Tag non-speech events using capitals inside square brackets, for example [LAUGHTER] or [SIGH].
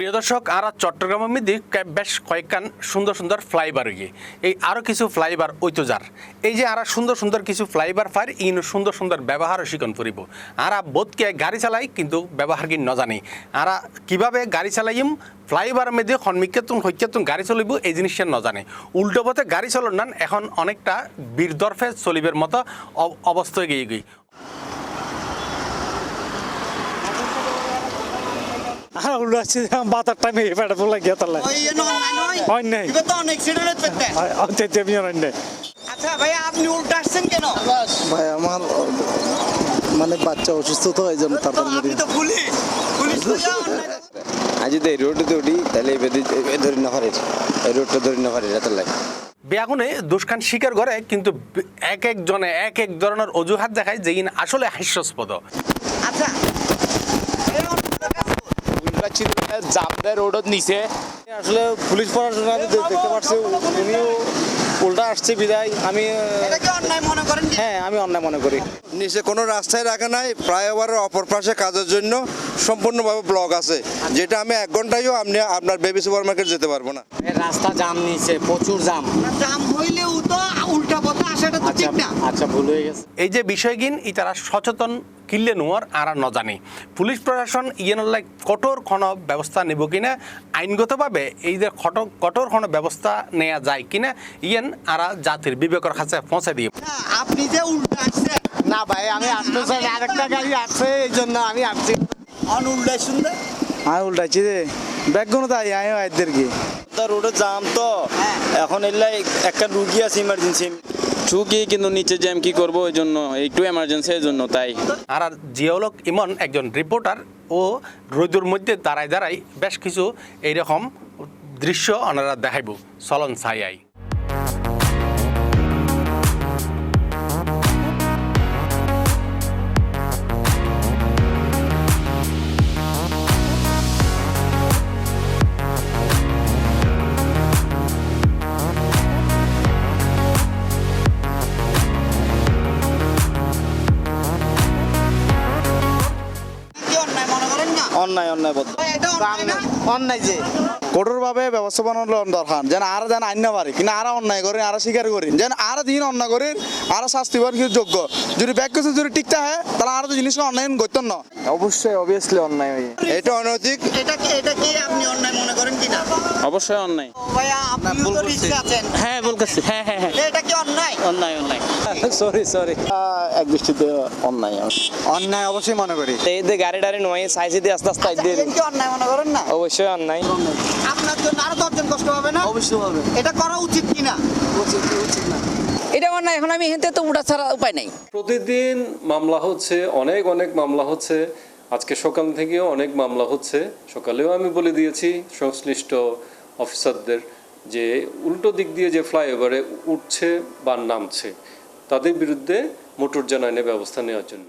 প্রিয় দর্শক, আর চট্টগ্রামের মধ্যে বেশ কয়েকখান সুন্দর সুন্দর ফ্লাইবার গিয়ে। এই আরও কিছু ফ্লাইবার ঐতজার। এই যে আর সুন্দর সুন্দর কিছু ফ্লাইবার ফার ইন সুন্দর সুন্দর ব্যবহারও শিকন করিব আর বোধকে গাড়ি চালাই, কিন্তু ব্যবহার কি নজানি। আর কীভাবে গাড়ি চালাইম ফ্লাইওভারের মধ্যে সন্মুখেতুন হৈকেতুন গাড়ি চলিব, এই জিনিসটা নজানে। উল্টো পথে গাড়ি চলন নান, এখন অনেকটা বীরদর্ফে চলিবের মতো অব- অবস্থায় গিয়ে গই হ্যাঁ উল্টো আসছে বাতার টাইমে এবার বলে গিয়ে তাহলে ওই যে নয় আমি আচ্ছা ভাই আপনি উল্টা আসছেন কেন? ভাই আমার মানে বাচ্চা অসুস্থ তো এই জন্য তাড়াতাড়ি আজ যদি এই রোডে উঠি তাহলে ধরি না পারে এই রোডটা ধরি না পারে এত লাগে। বেয়াগুনে দুষ্কান স্বীকার করে কিন্তু এক একজনে এক এক ধরনের অজুহাত দেখায় যে কিনা আসলে হাস্যাস্পদ। আচ্ছা জামদের রোডত নিচে। আসলে পুলিশ প্রশাসন আমি দেখতে পাচ্ছি উনিও উল্টা আসছে বিদায়। আমি এটা কি অন্যায় মনে করেন কি? হ্যাঁ আমি অন্যায় মনে করি। নিচে কোনো রাস্তায় রাখা নাই ফ্লাইওভারের অপর পাশে কাজের জন্য সম্পূর্ণভাবে ব্লক আছে। যেটা আমি এক ঘন্টায়ও আপনি আপনার বেবি সুপার মার্কেট যেতে পারব না। রাস্তা জাম নিচে প্রচুর জাম। জাম হইলেও তো উল্টা পথে আসাটা তো ঠিক না আচ্ছা ভুল হয়ে গেছে। এই যে বিষয়গিন ই তারা সচেতন কিনলে নোয়ার আর ন জানি পুলিশ প্রশাসন ইয়েন লাই কঠোর ক্ষণ ব্যবস্থা নেব কিনা আইনগতভাবে এই যে কঠোর কঠোর ক্ষণ ব্যবস্থা নেওয়া যায় কিনা ইয়েন আর জাতির বিবেকের কাছে পৌঁছে দিয়ে আপনি যে উল্টা আসছেন। না ভাই আমি আসতে চাই আরেকটা গাড়ি আসছে এই জন্য আমি আসছি। অন উল্টা শুনতে আমি উল্টাইছি রে। ব্যাগগুলো তাই আয় আইদের কি? রোডে জাম তো। হ্যাঁ। এখন এলাই একটা রুগী আছে ইমার্জেন্সি ঠুকি কিন্তু নিচে জ্যাম কি করব, ওই জন্য একটু এমার্জেন্সি এই জন্য, তাই। আর জিওলক ইমন একজন রিপোর্টার ও রোদুর মধ্যে দাঁড়ায় দাঁড়াই বেশ কিছু এইরকম দৃশ্য ওনারা দেখাইব, চলন ছাই অন্যায় অন্যায় বদ্ধ অন্যায় যে। কঠোরভাবে ব্যবস্থা বানানো দরকার যেন আর যেন আইন পারে কিন্তু আর অন্যায় করেন আর স্বীকার করেন যেন আর দিন অন্যায় করেন আর শাস্তি পান কি যোগ্য। যদি ব্যাগ কিছু যদি টিকতে হয় তাহলে আর জিনিস অন্যায় করতেন না। অবশ্যই অবভিয়াসলি অন্যায় হয়ে। এটা অনৈতিক। এটা কি এটা কি আপনি অন্যায় মনে করেন কি না অবশ্যই অন্যায়। ভাইয়া আপনি তো রিক্সা আছেন। হ্যাঁ বলতেছি হ্যাঁ হ্যাঁ হ্যাঁ। এটা কি অন্যায়? অন্যায় অন্যায়। [LAUGHS] সরি সরি এক দৃষ্টিতে অন্যায় অন্যায় অবশ্যই মনে করি। এই যে গাড়ি টাড়ি নয় সাইজে দিয়ে আস্তে আস্তে আচ্ছা, এটা কি অন্যায় মনে করেন না? অবশ্যই অন্যায়। আপনার জন্য আরও দশজন কষ্ট হবে না? অবশ্যই হবে। এটা করা উচিত কিনা? এটা অন্যায় এখন আমি হেঁটে তো উঠা ছাড়া উপায় নেই। প্রতিদিন মামলা হচ্ছে অনেক অনেক মামলা হচ্ছে। আজকে সকাল থেকেও অনেক মামলা হচ্ছে। সকালেও আমি বলে দিয়েছি সংশ্লিষ্ট অফিসারদের যে উল্টো দিক দিয়ে যে ফ্লাইওভারে উঠছে বা নামছে। তাদের বিরুদ্ধে মোটর জানানে ব্যবস্থা নেওয়ার জন্য।